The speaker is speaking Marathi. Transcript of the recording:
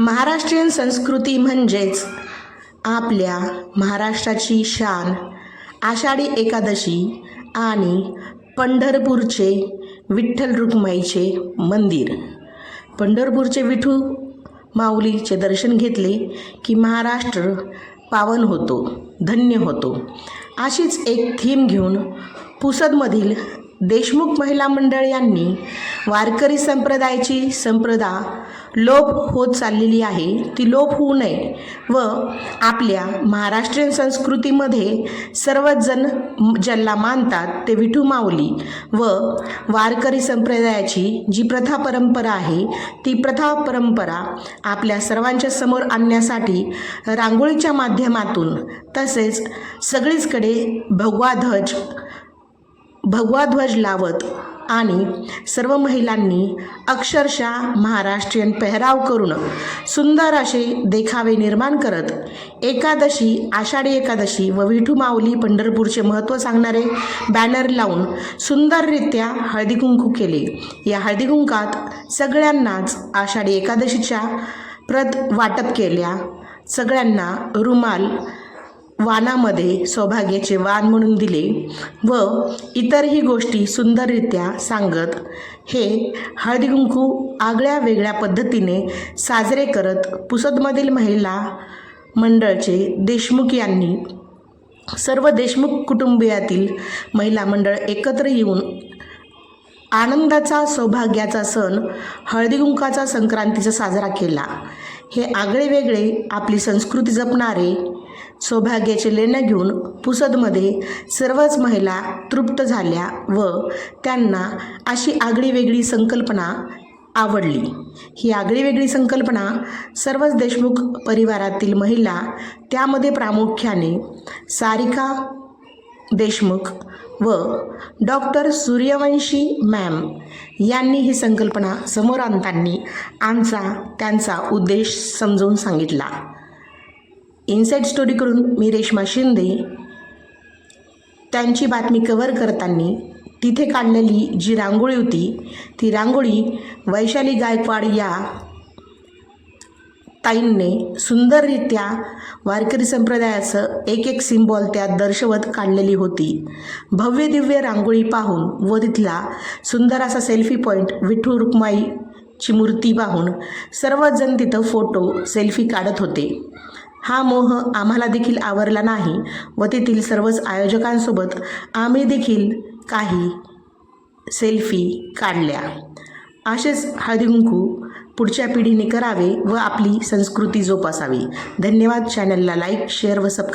महाराष्ट्रीयन संस्कृती म्हणजेच आपल्या महाराष्ट्राची शान आषाढी एकादशी आणि पंढरपूरचे विठ्ठल रुक्माईचे मंदिर. पंढरपूरचे विठू माऊलीचे दर्शन घेतले की महाराष्ट्र पावन होतो धन्य होतो. अशीच एक थीम घेऊन पुसदमधील देशमुख महिला मंडळ यांनी वारकरी संप्रदायाची संप्रदा लोप होत चाललेली आहे. ती लोप होऊ नये व आपल्या महाराष्ट्रीयन संस्कृतीमध्ये सर्वच जण ज्याला मानतात ते विठू माऊली व वारकरी संप्रदायाची जी प्रथा परंपरा आहे ती प्रथा परंपरा आपल्या सर्वांच्या समोर आणण्यासाठी रांगोळीच्या माध्यमातून तसेच सगळीचकडे भगवा ध्वज भगवा ध्वज लावत आणि सर्व महिलांनी अक्षरशः महाराष्ट्रीयन पेहराव करून सुंदर असे देखावे निर्माण करत एकादशी आषाढी एकादशी व विठू माऊली पंढरपूरचे महत्त्व सांगणारे बॅनर लावून सुंदररित्या हळदीकुंकू केले. या हळदीकुंकात सगळ्यांनाच आषाढी एकादशीच्या प्रत वाटप केल्या. सगळ्यांना रुमाल वानामध्ये सौभाग्याचे वाण म्हणून दिले व इतरही गोष्टी सुंदररित्या सांगत हे हळदीकुंकू आगळ्या वेगळ्या पद्धतीने साजरे करत पुसदमधील महिला मंडळचे देशमुख यांनी सर्व देशमुख कुटुंबियातील महिला मंडळ एकत्र येऊन आनंदाचा सौभाग्याचा सण हळदीकुंकाचा संक्रांतीचा साजरा केला. हे आगळे वेगळे आपली संस्कृती जपणारे सौभाग्याचे लेणं घेऊन पुसदमध्ये सर्वच महिला तृप्त झाल्या व त्यांना अशी आगळी वेगळी संकल्पना आवडली. ही आगळी वेगळी संकल्पना सर्वच देशमुख परिवारातील महिला त्यामध्ये प्रामुख्याने सारिका देशमुख व डॉक्टर सूर्यवंशी मॅम यांनी ही संकल्पना समोर आणताना आमचा त्यांचा उद्देश समजावून सांगितला. इनसाईड स्टोरीकडून मी रेश्मा शिंदे त्यांची बातमी कव्हर करताना तिथे काढलेली जी रांगोळी होती ती रांगोळी वैशाली गायकवाड या ताईंनी सुंदररित्या वारकरी संप्रदायाचं एक एक सिम्बॉल त्यात दर्शवत काढलेली होती. भव्य दिव्य रांगोळी पाहून व तिथला सुंदर असा सेल्फी पॉईंट विठू रुक्माईची मूर्ती पाहून सर्वजण तिथं फोटो सेल्फी काढत होते. हा मोह आम्हाला देखील आवरला नाही व तेथील सर्वच आयोजकांसोबत आम्ही देखील काही सेल्फी काढल्या. असेच हळदीकुंकू पुढच्या पिढीने करावे व आपली संस्कृती जोपासावी. धन्यवाद. चॅनलला लाईक शेअर व सबस्क्राईब